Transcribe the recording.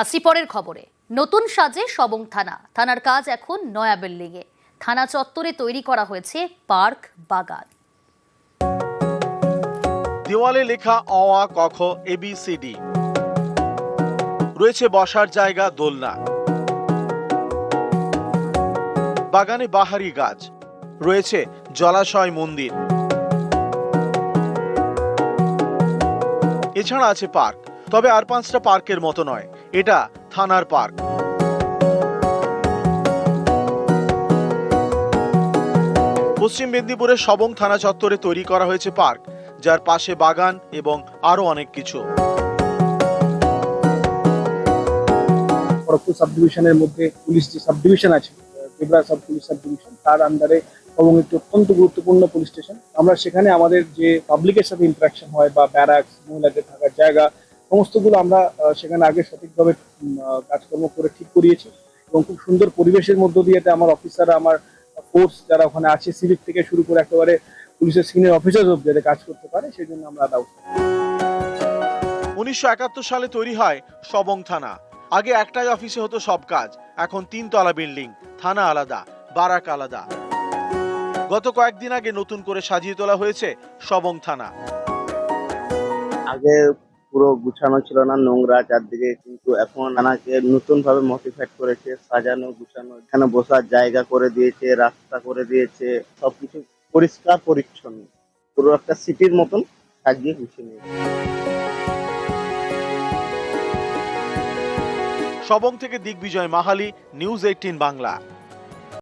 আসছি পরের খবরে। নতুন সাজে সবং থানা। থানার কাজ এখন নয়া বিল্ডিংয়ে। থানা চত্বরে তৈরি করা হয়েছে পার্ক বাগান। দেওয়ালে লেখা অ আ ক খ এবিসিডি। রয়েছে বসার জায়গা, দোলনা। বাগানে বাহারি গাছ। রয়েছে জলাশয় মন্দির। এছাড়া আছে পার্ক। তবে আর পাঁচটা পার্কের মতো নয়। এটা থানার পার্ক। পশ্চিম মেদিনীপুরের সবং থানা চত্বরে তৈরি করা হয়েছে পার্ক, যার পাশে বাগান এবং আরও অনেক কিছু। খড়গপুর সাব ডিভিশনের মধ্যে পুলিশ যে সাব ডিভিশন আছে জেবরা সাব পুলিশ সাব ডিভিশন তার আন্ডারে এবং একটি অত্যন্ত গুরুত্বপূর্ণ পুলিশ স্টেশন। আমরা সেখানে আমাদের যে পাবলিকের সাথে ইন্টারাকশন হয় বা ব্যারাক্স মহিলাদের থাকার জায়গা সমস্তগুলো আমরা আহ, সেখানে আগে সঠিকভাবে আহ, কাজকর্ম করে ঠিক করিয়েছি এবং খুব সুন্দর পরিবেশের মধ্য দিয়ে এতে আমার অফিসাররা আমার ফোর্স যারা ওখানে আছে সিভিক থেকে শুরু করে একেবারে পুলিশের সিনিয়র অফিসার অব্দি যাতে কাজ করতে পারে সেই জন্য আমরা ব্যবস্থা উনিশশো একাত্তর সালে তৈরি হয় সবং থানা। আগে একটাই অফিসে হতো সব কাজ এখন তিনতলা বিল্ডিং থানা আলাদা বারাক আলাদা। গত কয়েকদিন আগে নতুন করে সাজিয়ে তোলা হয়েছে সবং থানা। আগে পুরো গুছানো ছিল না, নোংরা চারদিকে কিন্তু এখন থানাকে নতুন ভাবে মডিফাইড করেছে, সাজানো, গুছানো। এখানে বসার জায়গা করে দিয়েছে, রাস্তা করে দিয়েছে, সবকিছু পরিষ্কার, পরিচ্ছন্ন। পুরো একটা সিটির মতন সাজিয়ে গুছিয়ে নিয়েছে। সবং থেকে দিগ্বিজয় মাহালি, নিউজ এইটিন বাংলা।